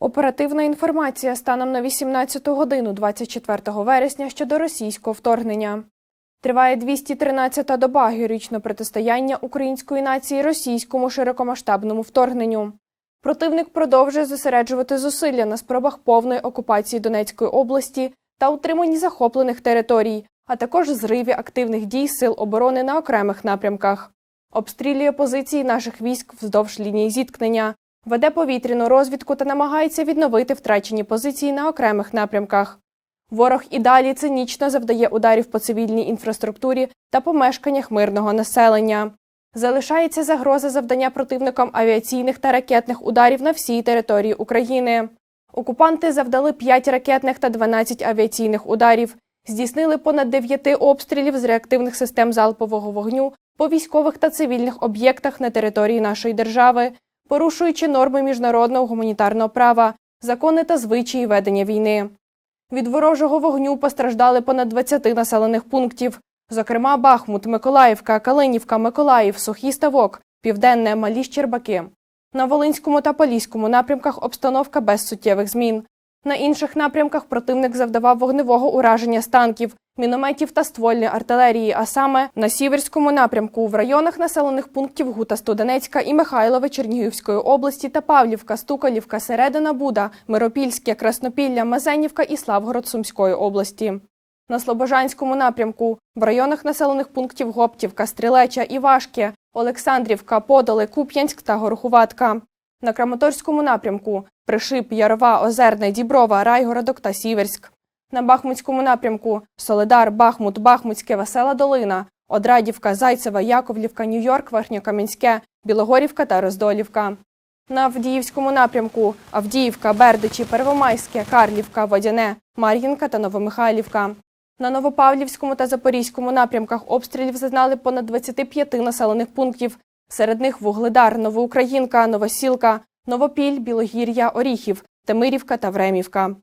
Оперативна інформація станом на 18 годину 24 вересня щодо російського вторгнення. Триває 213-та доба героїчного протистояння української нації російському широкомасштабному вторгненню. Противник продовжує зосереджувати зусилля на спробах повної окупації Донецької області та утриманні захоплених територій, а також зриві активних дій сил оборони на окремих напрямках. Обстрілює позиції наших військ вздовж лінії зіткнення, веде повітряну розвідку та намагається відновити втрачені позиції на окремих напрямках. Ворог і далі цинічно завдає ударів по цивільній інфраструктурі та помешканнях мирного населення. Залишається загроза завдання противникам авіаційних та ракетних ударів на всій території України. Окупанти завдали 5 ракетних та 12 авіаційних ударів, здійснили понад 9 обстрілів з реактивних систем залпового вогню по військових та цивільних об'єктах на території нашої держави, порушуючи норми міжнародного гуманітарного права, закони та звичаї ведення війни. Від ворожого вогню постраждали понад 20 населених пунктів, зокрема Бахмут, Миколаївка, Калинівка, Миколаїв, Сухий Ставок, Південне, Малі Щербаки. На Волинському та Поліському напрямках обстановка без суттєвих змін. На інших напрямках противник завдавав вогневого ураження з танків, мінометів та ствольної артилерії, а саме на Сіверському напрямку в районах населених пунктів Гута Студенецька і Михайлове Чернігівської області та Павлівка, Стукалівка, Середина Буда, Миропільське, Краснопілля, Мазенівка і Славгород Сумської області. На Слобожанському напрямку в районах населених пунктів Гоптівка, Стрілеча, Івашки, Олександрівка, Подоли, Куп'янськ та Горохуватка. На Краматорському напрямку Пришип, Ярова, Озерне, Діброва, Райгородок та Сіверськ. На Бахмутському напрямку Соледар, Бахмут, Бахмутське, Весела Долина, Одрадівка, Зайцева, Яковлівка, Нью-Йорк, Верхньокам'янське, Білогорівка та Роздолівка. На Авдіївському напрямку Авдіївка, Бердичі, Первомайське, Карлівка, Водяне, Мар'їнка та Новомихайлівка. На Новопавлівському та Запорізькому напрямках обстрілів зазнали понад 25 населених пунктів. Серед них Вугледар, Новоукраїнка, Новосілка, Новопіль, Білогір'я, Оріхів, Темирівка та Времівка.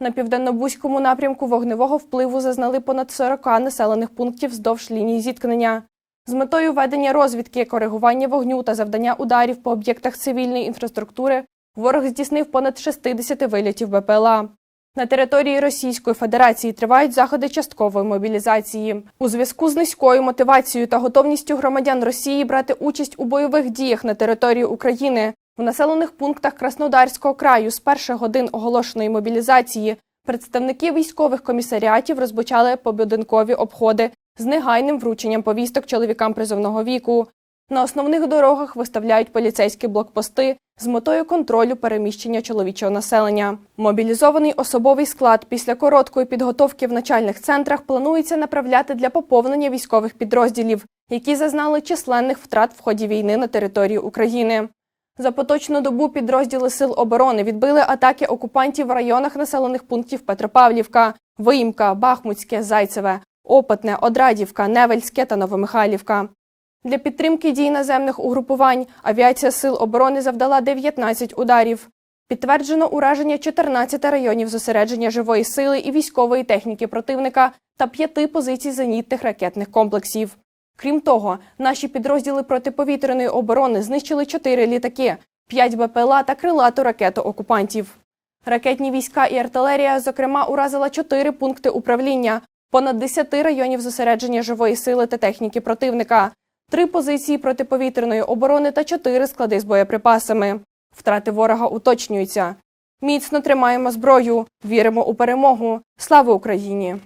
На південно-бузькому напрямку вогневого впливу зазнали понад 40 населених пунктів вздовж лінії зіткнення. З метою ведення розвідки, коригування вогню та завдання ударів по об'єктах цивільної інфраструктури ворог здійснив понад 60 вилітів БПЛА. На території Російської Федерації тривають заходи часткової мобілізації. У зв'язку з низькою мотивацією та готовністю громадян Росії брати участь у бойових діях на території України в населених пунктах Краснодарського краю з перших годин оголошеної мобілізації представники військових комісаріатів розпочали побудинкові обходи з негайним врученням повісток чоловікам призовного віку. На основних дорогах виставляють поліцейські блокпости з метою контролю переміщення чоловічого населення. Мобілізований особовий склад після короткої підготовки в начальних центрах планується направляти для поповнення військових підрозділів, які зазнали численних втрат в ході війни на території України. За поточну добу підрозділи Сил оборони відбили атаки окупантів в районах населених пунктів Петропавлівка, Виїмка, Бахмутське, Зайцеве, Опитне, Одрадівка, Невельське та Новомихайлівка. Для підтримки дій наземних угрупувань авіація Сил оборони завдала 19 ударів. Підтверджено ураження 14 районів зосередження живої сили і військової техніки противника та п'яти позицій зенітних ракетних комплексів. Крім того, наші підрозділи протиповітряної оборони знищили 4 літаки, 5 БПЛА та крилату ракету окупантів. Ракетні війська і артилерія, зокрема, уразила 4 пункти управління, понад 10 районів зосередження живої сили та техніки противника, три позиції протиповітряної оборони та чотири склади з боєприпасами. Втрати ворога уточнюються. Міцно тримаємо зброю, віримо у перемогу. Слава Україні!